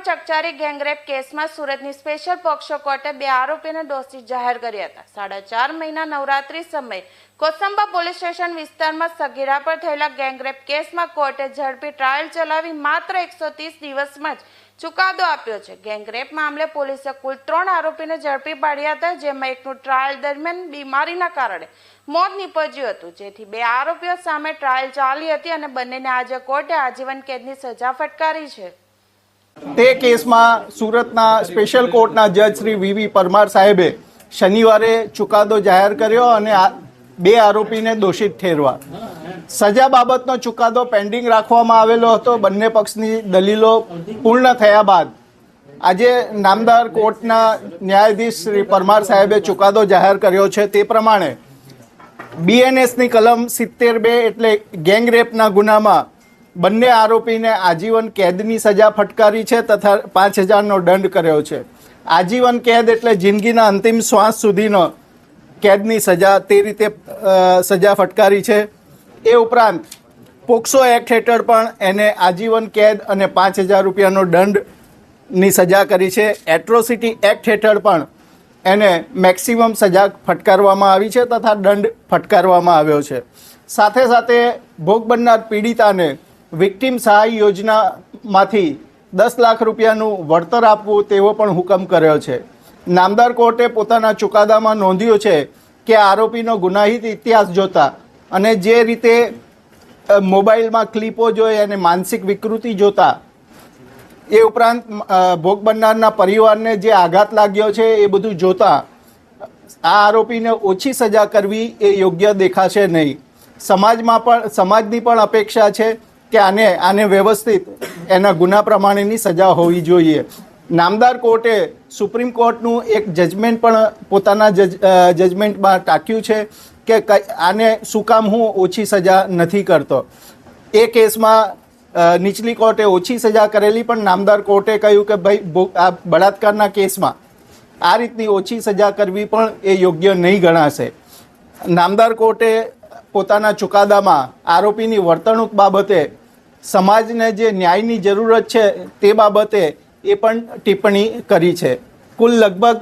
બળાત્કારી gangrape કેસમાં સુરતની special POCSO કોર્ટે બે આરોપીને દોષી જાહેર કર્યા હતા. સાડા ચાર મહિના નવરાત્રી સમયે કોસંબા પોલીસ સ્ટેશન વિસ્તારમાં સગીરા પર થયેલા ગેંગરેપ કેસમાં કોર્ટે ઝડપી ટ્રાયલ ચલાવી માત્ર એકસો ત્રીસ દિવસમાં જ ચુકાદો આપ્યો છે. ગેંગરેપ મામલે પોલીસે કુલ ત્રણ આરોપીને ઝડપી પાડ્યા હતા, જેમાં એકનું ટ્રાયલ દરમિયાન બીમારીના કારણે મોત નીપજ્યું હતું. જેથી બે આરોપીઓ સામે ટ્રાયલ ચાલી હતી અને બંનેને આજે કોર્ટે આજીવન કેદની સજા ફટકારી છે. તે કેસમાં સુરતના સ્પેશિયલ કોર્ટના જજ શ્રી વીવી પરમાર સાહેબે શનિવારે ચુકાદો જાહેર કર્યો અને બે આરોપીને દોષિત ઠેરવા સજા બાબતનો ચુકાદો પેન્ડિંગ રાખવામાં આવેલો હતો. બંને પક્ષની દલીલો પૂર્ણ થયા બાદ આજે નામદાર કોર્ટના ન્યાયાધીશ શ્રી પરમાર સાહેબે ચુકાદો જાહેર કર્યો છે. તે પ્રમાણે બીએનએસની કલમ સિત્તેર બે એટલે ગેંગ રેપના ગુનામાં બંને આરોપીને આજીવન કેદની સજા ફટકારી છે તથા પાંચ હજારનો દંડ કર્યો છે. આજીવન કેદ એટલે જિંદગીના અંતિમ શ્વાસ સુધીનો કેદની સજા તે રીતે સજા ફટકારી છે. એ ઉપરાંત પોક્સો એક્ટ હેઠળ પણ એને આજીવન કેદ અને પાંચ હજાર રૂપિયાનો દંડની સજા કરી છે. એટ્રોસિટી એક્ટ હેઠળ પણ એને મેક્સિમમ સજા ફટકારવામાં આવી છે તથા દંડ ફટકારવામાં આવ્યો છે. સાથે સાથે ભોગ બનનાર પીડિતાને વિક્ટિમ સહાય યોજનામાંથી દસ લાખ રૂપિયાનું વળતર આપવું તેવો પણ હુકમ કર્યો છે. નામદાર કોર્ટે પોતાના ચુકાદામાં નોંધ્યું છે કે આરોપીનો ગુનાહિત ઇતિહાસ જોતા અને જે રીતે મોબાઈલમાં ક્લિપો જોઈ અને માનસિક વિકૃતિ જોતા, એ ઉપરાંત ભોગ બનનારના પરિવારને જે આઘાત લાગ્યો છે એ બધું જોતા, આ આરોપીને ઓછી સજા કરવી એ યોગ્ય દેખાશે નહીં. સમાજમાં પણ, સમાજની પણ અપેક્ષા છે કે આને આને વ્યવસ્થિત એના ગુના પ્રમાણેની સજા હોવી જોઈએ. નામદાર કોર્ટે સુપ્રીમ કોર્ટનું એક જજમેન્ટ પણ પોતાના જજ જજમેન્ટમાં ટાંક્યું છે કે આને શું કામ હું ઓછી સજા નથી કરતો. એ કેસમાં નીચલી કોર્ટે ઓછી સજા કરેલી પણ નામદાર કોર્ટે કહ્યું કે ભાઈ આ બળાત્કારના કેસમાં આ રીતની ઓછી સજા કરવી પણ એ યોગ્ય નહીં ગણાશે. નામદાર કોર્ટે પોતાના ચુકાદામાં આરોપીની વર્તણૂક બાબતે સમાજને જે ન્યાયની જરૂરત છે તે બાબતે એ પણ ટિપ્પણી કરી છે. કુલ લગભગ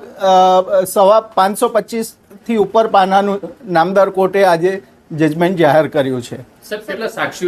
સવા પાંચસો પચીસથી ઉપર પાનાનું નામદાર કોર્ટે આજે જજમેન્ટ જાહેર કર્યું છે. સાક્ષીઓ